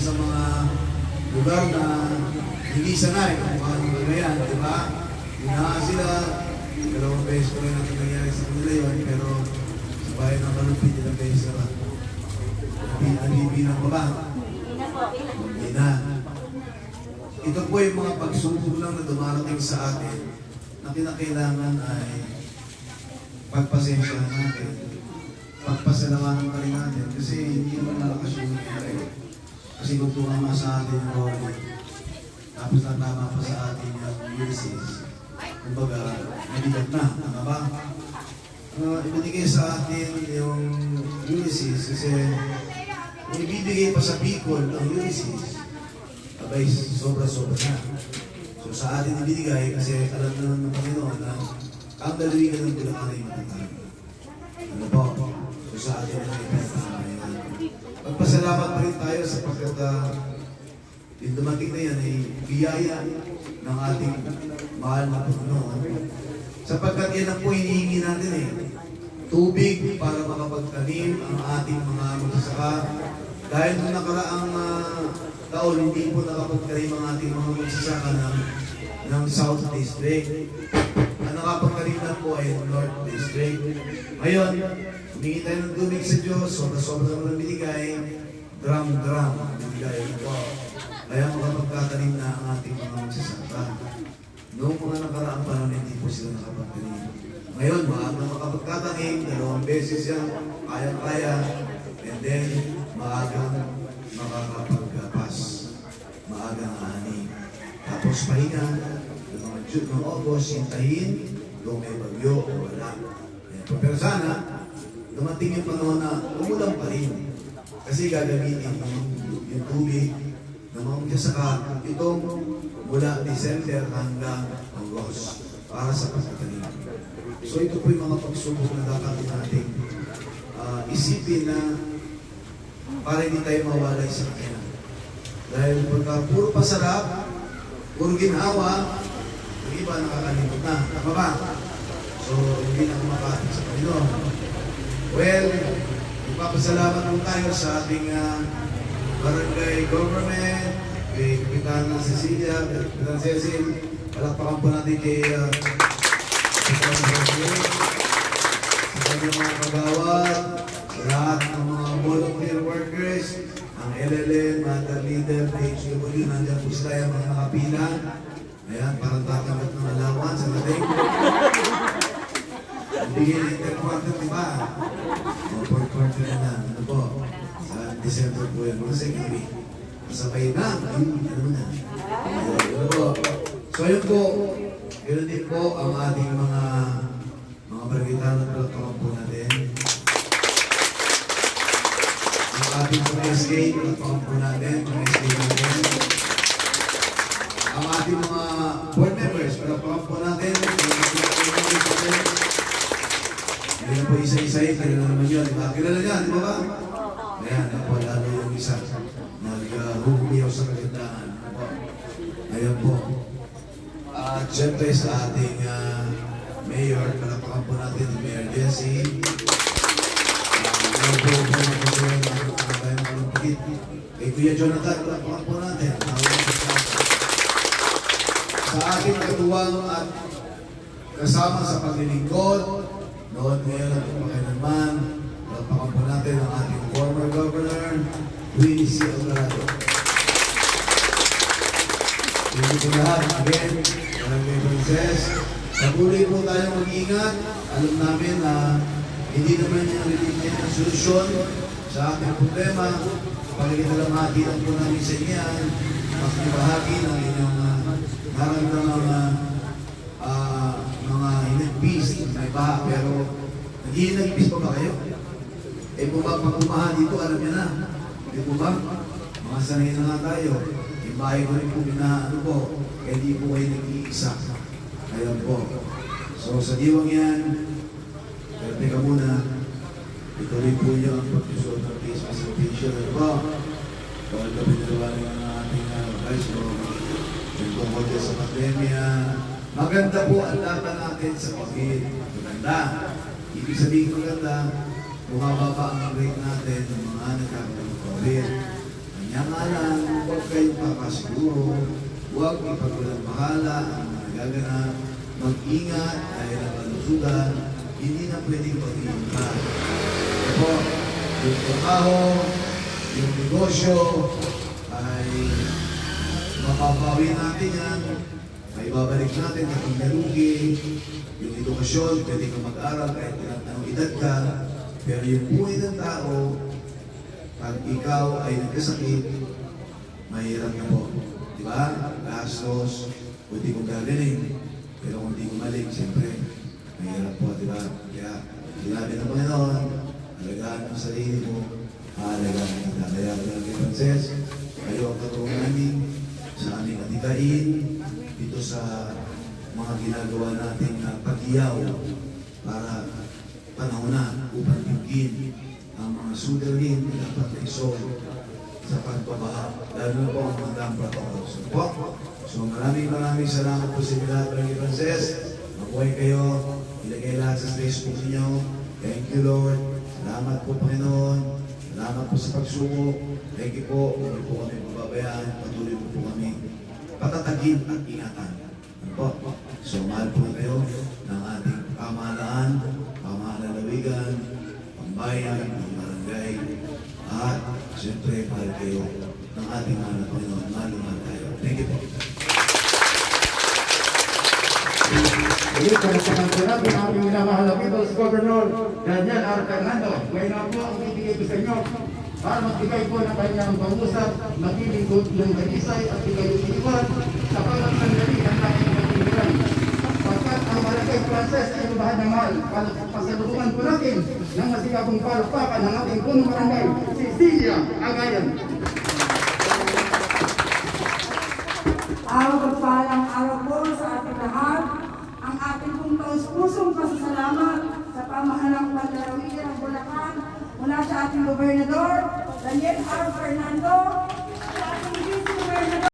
sa mga lugar na hindi sanay kung paano gagayan, di ba? Hinahaan sila, dalawang beses ko rin natin nangyari sa kanila yun, pero sa bayan ng Kalupit, ilang beses na ba? Pa ba? Hindi na. Ito po yung mga pagsubok lang na dumarating sa atin na kinakailangan ay pagpasensya natin. Pagpasalamahan pa rin natin kasi hindi naman malakas yung nangyari. Kasi kung tumama sa atin yung Lord, tapos natama pa sa atin yung Ulysses, kumbaga, mabigat na, tama ba? Uh, ibinigay sa atin yung Ulysses kasi kung ibibigay pa sa Bicol ang Ulysses, abay, sobra-sobra na. So sa atin ibinigay kasi alam na ng Panginoon na ang dalawigan ng Bulacan ay matatag. Ano po? So sa atin ay pinatama yan. Magpasalamat pa rin tayo sapagkat uh, yung dumating na yan ay biyaya ng ating mahal na Panginoon. Sapagkat yan ang po hinihingi natin eh. Tubig para makapagtanim ang ating mga magsasaka. Dahil nung nakaraang uh, taon, hindi po nakapagtanim ang ating mga magsasaka ng, ng South District. Ang nakapagtanim lang po ay North District. Ngayon, humingi tayo ng tubig sa Diyos, sobra-sobra naman ang binigay, drum-drum ang binigay. Po? Kaya makapagtatanim na ang ating mga magsasaka. Noong mga nakaraang panahon, hindi po sila nakapagtanim. Ngayon, maaga makapagtatanim, dalawang beses yan, kaya-kaya, and then, maagang makakapagpas. Maagang ani. Tapos pahinga, August, sintahin, kung may bagyo o wala. Pero sana, dumating yung panahon na umulan pa rin. Kasi gagamitin yung, yung tubig na mga magsasaka itong mula December hanggang August para sa pagtatanim. So ito po yung mga pagsubok na dapat natin ah, isipin na para hindi tayo mawalay sa kanya. Dahil pagka puro pasarap, puro ginawa, iba nakakalimot na. Tama ba? So, hindi na kumapatid sa Panginoon. Well, ipapasalamat po tayo sa ating ah, barangay government, kay Kapitan Cecilia, Kapitan Cecil, palakpakan po natin kay uh, sa kanyang mga kagawad, sa lahat ng mga volunteer workers, ang LLM, mga leader, PHW, nandiyan po sila yung mga nakapila. Ayan, parang tatanggap ng alawan sa dating. Bigay ng interquarter, di ba? O, fourth quarter na lang. Ano po? Sa December po yan. Mga week. Masabay na. Ayun, ano na. Ano po? So, ayun po. Ganun din po ang ating mga mga barangay na palatakan po natin. Ang ating mga SK, palatakan po natin. Mga SK natin. Ang ating mga board members, palatakan po natin. Mga board members, hindi na po isa-isa eh, kilala naman yun. Diba? Kilala niya, di ba ba? Ayan, po, lalo yung isa. Nag-humiyaw sa kagandahan. Ano po? Ayan po. At syempre sa ating ah, mayor, palapakan po natin ni Mayor Jesse. Ano po po po mga bayan ng Kalumpit. Kay Kuya Jonathan, palapakan po natin. Po sa ating katuwang at kasama sa paglilingkod, noon ngayon at kailanman, palapakan po natin ang ating former governor, Willie C. Alvarado. Hindi po lahat, again, Barangay Princess, patuloy po tayong mag-ingat. Alam namin na hindi naman yung religion ang solusyon sa ating problema. Pagkitalamati lang po namin sa inyo yan, makibahagi ng inyong uh, nararamdaman mga ah, mga hinagpis, may baha, pero nag-iinagpis pa ba kayo? Eh kung ba pag bumaha dito, alam niyo na. Di po ba? Mga sanay na nga tayo. Yung bahay ko rin po binaano po, kaya di po kayo nag-iisa. Ayan po. So sa diwang yan, pero teka muna, ituloy po niyo ang pagsusunod ng face presentation. Ano po? Bawal kami nalawanin ng ating uh, vice o yung tungkol din sa pandemya. Maganda po ang laban natin sa COVID. Maganda. Ibig sabihin maganda, bumababa ang rate natin ng mga nagkakaroon ng COVID. Kanya nga lang, huwag kayong papasiguro, huwag ipagwalang bahala ang nagaganap, mag-ingat dahil ang kalusugan, hindi na pwedeng pag-iingat. Po, yung trabaho, yung negosyo, ay mapapawi natin yan, ay babalik natin kapag nalugi, yung edukasyon, pwede ka mag-aral kahit anong edad ka, pero yung buhay ng tao, pag ikaw ay nagkasakit, mahirap na po. Di ba? Gastos, pwede kong gagaling. Pero kung di gumaling, siyempre, mahirap po, di ba? Kaya, sinabi ng Panginoon, alagaan mo sarili mo, alagaan mo ng Frances, kayo sa mga ginagawa nating uh, pag-iyaw para panahon na upang tingin ang mga sudarin na dapat na isolve sa pagbabaha, lalo po ang mga dam protocols. So, po, so maraming maraming salamat po sa lahat, Brother Frances. Mabuhay kayo, ilagay lahat sa Facebook niyo. Thank you, Lord. Salamat po, Panginoon. Salamat po sa pagsuko. Thank you po. Huwag po kami pababayaan. Patuloy po po kami patatagin at ingatan. Ano po? So, mahal po kayo ng ating pamahalaan, pamahalaan lawigan, pambayan, ng barangay, at siyempre, mahal kayo ng ating mahal na Panginoon. Mahal na mahal tayo. Thank you po. Ngayon, kanasakan ko natin ang ating minamahal na People's Governor, Daniel R. Fernando. Ngayon na po ang bibigay ko sa inyo para magbigay po ng kanyang pangusap, maglilingkod ng kanisay at ikayusiwan sa pagkaksandali ng ating kapiliran. Pagkat ang Barangay Frances ay lubahan ng mahal, pasalubungan po natin ng masigabong palakpakan ng ating punong barangay, Cecilia Agayan. Araw pagpalang araw po sa ating lahat. Ang ating pong taus-pusong pasasalamat sa pamahalang pandalawigan ng Bulacan mula sa ating gobernador, Daniel R. Fernando, sa ating vice gobernador,